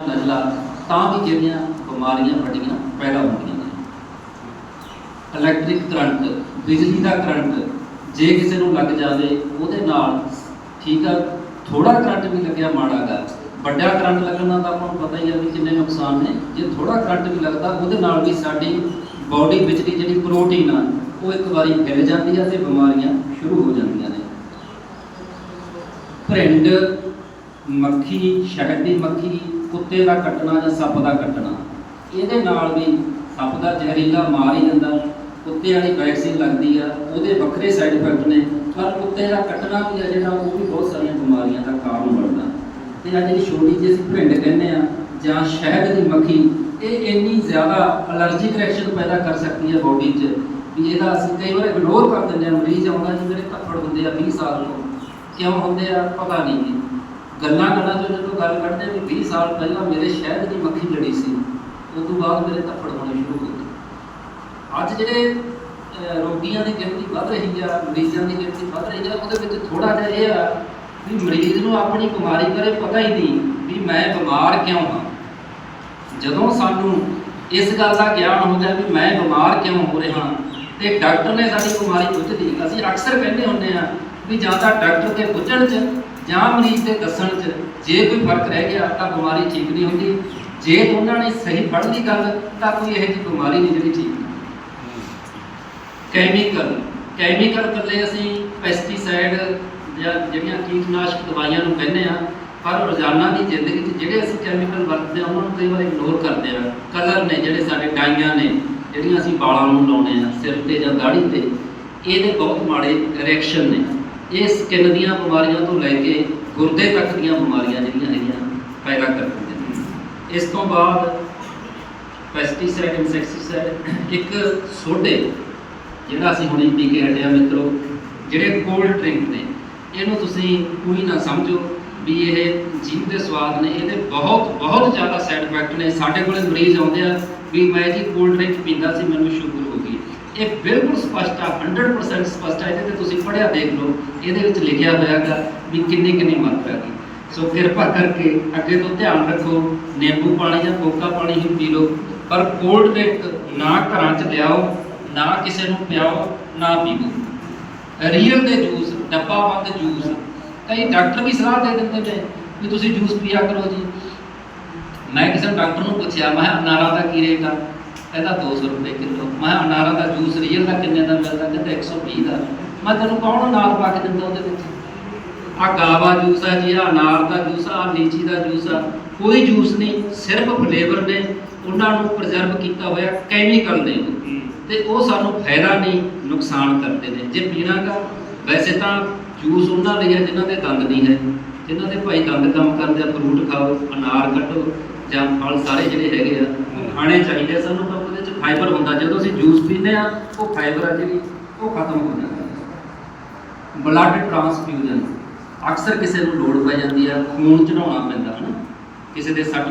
ਨਜ਼ਲਾ, ਤਾਂ ਕਿ ਜਿਹੜੀਆਂ ਬਿਮਾਰੀਆਂ ਵੱਡੀਆਂ ਪੈਦਾ ਹੁੰਦੀਆਂ ਨੇ। ਇਲੈਕਟ੍ਰਿਕ ਕਰੰਟ ਬਿਜਲੀ ਦਾ ਕਰੰਟ ਜੇ ਕਿਸੇ ਨੂੰ ਲੱਗ ਜਾਵੇ, ਉਹਦੇ ਨਾਲ ਠੀਕ ਆ ਥੋੜਾ ਕਰੰਟ ਵੀ ਲੱਗਿਆ ਮਾੜਾ ਗਾ। ਵੱਡਾ ਕਰੰਟ ਲੱਗਣ ਨਾਲ ਤਾਂ ਆਪਾਂ ਨੂੰ ਪਤਾ ਹੀ ਆ ਵੀ ਕਿੰਨੇ ਨੁਕਸਾਨ ਨੇ। ਜੇ ਥੋੜਾ ਕਰੰਟ ਵੀ ਲੱਗਦਾ, ਉਹਦੇ ਨਾਲ ਵੀ ਸਾਡੀ ਬਾਡੀ ਵਿੱਚ ਦੀ ਜਿਹੜੀ ਪ੍ਰੋਟੀਨ ਆ, ਉਹ ਇੱਕ ਵਾਰੀ ਫੈਲ ਜਾਂਦੀ ਆ ਤੇ ਬਿਮਾਰੀਆਂ ਸ਼ੁਰੂ ਹੋ ਜਾਂਦੀਆਂ ਨੇ। ਭਰਿੰਡ, ਮੱਖੀ ਸ਼ਹਿਦ ਦੀ ਮੱਖੀ ਕੁੱਤੇ ਦਾ ਕੱਟਣਾ ਜਾਂ ਸੱਪ ਦਾ ਕੱਟਣਾ, ਇਹਦੇ ਨਾਲ ਵੀ ਸੱਪ ਦਾ ਜ਼ਹਿਰੀਲਾ ਮਾਰ ਹੀ ਦਿੰਦਾ। ਕੁੱਤੇ ਵਾਲੀ ਵੈਕਸੀਨ ਲੱਗਦੀ ਆ, ਉਹਦੇ ਵੱਖਰੇ ਸਾਈਡ ਇਫੈਕਟ ਨੇ, ਪਰ ਕੁੱਤੇ ਦਾ ਕੱਟਣਾ ਵੀ ਆ ਜਿਹੜਾ, ਉਹ ਵੀ ਬਹੁਤ ਸਾਰੀਆਂ ਬਿਮਾਰੀਆਂ ਦਾ ਕਾਰਨ ਬਣਦਾ। ਤੇ ਅੱਜ ਜਿਹੜੀ ਛੋਟੀ ਜਿਹੀ ਅਸੀਂ ਭਿੰਡ ਕਹਿੰਦੇ ਆ, ਜਾਂ ਸ਼ਹਿਦ ਦੀ ਮੱਖੀ, ਇਹ ਇੰਨੀ ਜ਼ਿਆਦਾ ਅਲਰਜੀਕ ਰਿਐਕਸ਼ਨ ਪੈਦਾ ਕਰ ਸਕਦੀ ਹੈ ਬਾਡੀ 'ਚ, ਵੀ ਇਹਦਾ ਅਸੀਂ ਕਈ ਵਾਰ ਇਗਨੋਰ ਕਰ ਦਿੰਦੇ ਆ, ਮਰੀਜ਼ ਆਉਂਦਾ ਜੀ ਮੇਰੇ ਧੱਫੜ ਹੁੰਦੇ ਆ 20 ਸਾਲ ਤੋਂ। ਕਿਉਂ ਹੁੰਦੇ ਆ? ਪਤਾ ਨਹੀਂ। ਗੱਲਾਂ ਗੱਲਾਂ ਤੋਂ ਜਦੋਂ ਗੱਲ ਕੱਢਦੇ ਆ ਵੀ 20 ਸਾਲ ਪਹਿਲਾਂ ਮੇਰੇ ਸ਼ਹਿਦ ਦੀ ਮੱਖੀ ਲੜੀ ਸੀ, ਉਸ ਤੋਂ ਬਾਅਦ ਮੇਰੇ ਧੱਫੜ ਹੋਣੇ ਸ਼ੁਰੂ ਹੋ ਗਏ। ਅੱਜ ਜਿਹੜੇ ਰੋਗੀਆਂ ਦੀ ਗਿਣਤੀ ਵੱਧ ਰਹੀ ਆ, ਮਰੀਜ਼ਾਂ ਦੀ ਗਿਣਤੀ ਵੱਧ ਰਹੀ ਆ, ਉਹਦੇ ਵਿੱਚ ਥੋੜਾ ਜਿਹਾ ਇਹ ਆ ਵੀ ਮਰੀਜ਼ ਨੂੰ ਆਪਣੀ ਬਿਮਾਰੀ ਬਾਰੇ ਪਤਾ ਹੀ ਨਹੀਂ ਵੀ ਮੈਂ ਬਿਮਾਰ ਕਿਉਂ ਹਾਂ। ਜਦੋਂ ਸਾਨੂੰ ਇਸ ਗੱਲ ਦਾ ਗਿਆਨ ਹੋ ਵੀ ਮੈਂ ਬਿਮਾਰ ਕਿਉਂ ਹੋ ਰਿਹਾ ਤੇ ਡਾਕਟਰ ਨੇ ਸਾਡੀ ਬਿਮਾਰੀ ਪੁੱਛਦੀ ਅਸੀਂ ਅਕਸਰ ਕਹਿੰਦੇ ਹੁੰਦੇ ਆ ਵੀ ਜਾਂ ਤਾਂ ਡਾਕਟਰ ਦੇ ਪੁੱਛਣ 'ਚ ਜਾਂ ਮਰੀਜ਼ ਦੇ ਦੱਸਣ 'ਚ ਜੇ ਕੋਈ ਫ਼ਰਕ ਰਹਿ ਗਿਆ ਤਾਂ ਬਿਮਾਰੀ ਠੀਕ ਨਹੀਂ ਹੁੰਦੀ। ਜੇ ਉਹਨਾਂ ਨੇ ਸਹੀ ਫੜ ਲਈ ਗੱਲ, ਤਾਂ ਕੋਈ ਇਹੋ ਜਿਹੀ ਬਿਮਾਰੀ ਨਹੀਂ ਜਿਹੜੀ ਠੀਕ ਕੈਮੀਕਲ ਕੈਮੀਕਲ ਕੱਲੇ ਅਸੀਂ ਪੈਸਟੀਸਾਈਡ ਜਾਂ ਜਿਹੜੀਆਂ ਕੀਟਨਾਸ਼ਕ ਦਵਾਈਆਂ ਨੂੰ ਕਹਿੰਦੇ ਆ ਪਰ ਰੋਜ਼ਾਨਾ ਦੀ ਜ਼ਿੰਦਗੀ 'ਚ ਜਿਹੜੇ ਅਸੀਂ ਕੈਮੀਕਲ ਵਰਤਦੇ ਆ ਉਹਨਾਂ ਨੂੰ ਕਈ ਵਾਰ ਇਗਨੋਰ ਕਰਦੇ ਆ ਕਲਰ ਨੇ ਜਿਹੜੇ ਸਾਡੇ ਡਾਈਆਂ ਨੇ, ਜਿਹੜੀਆਂ ਅਸੀਂ ਵਾਲਾਂ ਨੂੰ ਲਾਉਣੇ ਆ ਸਿਰ ਤੇ ਜਾਂ ਦਾੜੀ ਤੇ, ਇਹਦੇ ਬਹੁਤ ਮਾੜੇ ਰਿਐਕਸ਼ਨ ਨੇ। ਇਹ ਸਕਿਨ ਦੀਆਂ ਬਿਮਾਰੀਆਂ ਤੋਂ ਲੈ ਕੇ ਗੁਰਦੇ ਤੱਕ ਦੀਆਂ ਬਿਮਾਰੀਆਂ ਜਿਹੜੀਆਂ ਹੈਗੀਆਂ, ਪੈਦਾ ਕਰ ਦਿੰਦੇ ਨੇ। ਇਸ ਤੋਂ ਬਾਅਦ ਪੈਸਟੀਸਾਈਡ ਇਨਸੈਕਟੀਸਾਈਡ ਇੱਕ ਸੋਡੇ ਜਿਹੜਾ ਅਸੀਂ ਹੁਣੇ ਪੀ ਕੇ ਹਟਿਆ ਮਿੱਤਰੋ, ਜਿਹੜੇ ਕੋਲਡ ਡਰਿੰਕ ਨੇ, ਇਹਨੂੰ ਤੁਸੀਂ ਕੋਈ ਨਾ ਸਮਝੋ ਵੀ ਇਹ ਜੀਭ ਦੇ ਸਵਾਦ ਨੇ, ਇਹਦੇ ਬਹੁਤ ਬਹੁਤ ਜ਼ਿਆਦਾ ਸਾਈਡ ਇਫੈਕਟ ਨੇ। ਸਾਡੇ ਕੋਲੇ ਮਰੀਜ਼ ਆਉਂਦੇ ਆ ਵੀ ਮੈਂ ਜੀ ਕੋਲਡ ਡਰਿੰਕ ਪੀਂਦਾ ਸੀ, ਮੈਨੂੰ ਸ਼ੂਗਰ ਹੋ ਗਈ। ਇਹ ਬਿਲਕੁਲ ਸਪਸ਼ਟ ਆ 100% ਸਪਸ਼ਟ ਆ, ਇਹਦੇ ਤੇ ਤੁਸੀਂ ਪੜ੍ਹਿਆ ਦੇਖ ਲਓ, ਇਹਦੇ ਵਿੱਚ ਲਿਖਿਆ ਹੋਇਆਗਾ ਵੀ ਕਿੰਨੀ ਕਿੰਨੀ ਮਾਤਰਾ ਦੀ। ਸੋ ਕਿਰਪਾ ਕਰਕੇ ਅੱਗੇ ਤੋਂ ਧਿਆਨ ਰੱਖੋ, ਨਿੰਬੂ ਪਾਣੀ ਜਾਂ ਕੋਕਾ ਪਾਣੀ ਹੀ ਪੀ ਲਓ, ਪਰ ਕੋਲਡ ਡਰਿੰਕ ਨਾ ਘਰਾਂ 'ਚ ਲਿਆਓ, ਨਾ ਕਿਸੇ ਨੂੰ ਪਿਆਓ, ਨਾ ਪੀਵੋ ਰੀਅਲ ਦੇ ਜੂਸ ਡੱਬਾ ਬੰਦ ਜੂਸ ਕਈ ਡਾਕਟਰ ਵੀ ਸਲਾਹ ਦੇ ਦਿੰਦੇ ਨੇ ਵੀ ਤੁਸੀਂ ਜੂਸ ਪੀਆ ਕਰੋ ਜੀ। ਮੈਂ ਕਿਸੇ ਡਾਕਟਰ ਨੂੰ ਪੁੱਛਿਆ, ਮੈਂ ਕਿਹਾ ਅਨਾਰਾਂ ਦਾ ਕੀ ਰੇਟ ਆ? ਕਹਿੰਦਾ 200 ਰੁਪਏ ਕਿਲੋ। ਮੈਂ ਕਿਹਾ, ਅਨਾਰਾਂ ਦਾ ਜੂਸ ਰੀਅਲ ਦਾ ਕਿੰਨੇ ਦਾ ਮਿਲਦਾ? ਕਹਿੰਦਾ 120 ਦਾ। ਮੈਂ ਤੈਨੂੰ ਕੌਣ ਅਨਾਰ ਪਾ ਕੇ ਦਿੰਦਾ ਉਹਦੇ ਵਿੱਚ? ਆ ਗਾਵਾ ਜੂਸ ਆ ਜੀ ਆ ਅਨਾਰ ਦਾ ਜੂਸ ਆ ਲੀਚੀ ਦਾ ਜੂਸ ਆ। ਕੋਈ ਜੂਸ ਨਹੀਂ, ਸਿਰਫ ਫਲੇਵਰ ਨੇ ਉਹਨਾਂ ਨੂੰ ਪ੍ਰੀਜ਼ਰਵ ਕੀਤਾ ਹੋਇਆ ਕੈਮੀਕਲ ਨੇ। ਤੇ ਉਹ ਸਾਨੂੰ ਫਾਇਦਾ ਨਹੀਂ, ਨੁਕਸਾਨ ਕਰਦੇ ਨੇ। ਜੇ ਪੀਣਾਗਾ, ਵੈਸੇ ਤਾਂ ਜੂਸ ਉਹਨਾਂ ਲਈ ਹੈ ਜਿਨ੍ਹਾਂ ਦੇ ਦੰਦ ਨਹੀਂ ਹੈ। ਜਿਨ੍ਹਾਂ ਦੇ ਭਾਈ ਦੰਦ ਕੰਮ ਕਰਦੇ ਆ ਫਰੂਟ ਖਾਓ, ਅਨਾਰ ਕੱਢੋ, ਜਾਂ ਫਲ ਸਾਰੇ ਜਿਹੜੇ ਹੈਗੇ ਆ ਖਾਣੇ ਚਾਹੀਦੇ ਸਾਨੂੰ ਤਾਂ ਉਹਦੇ ਵਿੱਚ ਫਾਈਬਰ ਹੁੰਦਾ। ਜਦੋਂ ਅਸੀਂ ਜੂਸ ਪੀਂਦੇ ਆ, ਉਹ ਫਾਈਬਰ ਆ ਜਿਹੜੀ, ਉਹ ਖਤਮ ਹੋ ਜਾਂਦਾ ਬਲੱਡ ਟ੍ਰਾਂਸਫਿਊਜ਼ਨ ਅਕਸਰ ਕਿਸੇ ਨੂੰ ਲੋੜ ਪੈ ਜਾਂਦੀ ਆ, ਖੂਨ ਚੜਾਉਣਾ ਪੈਂਦਾ ਹੈ ਨਾ ਕਿਸੇ ਦੇ ਸੱਟ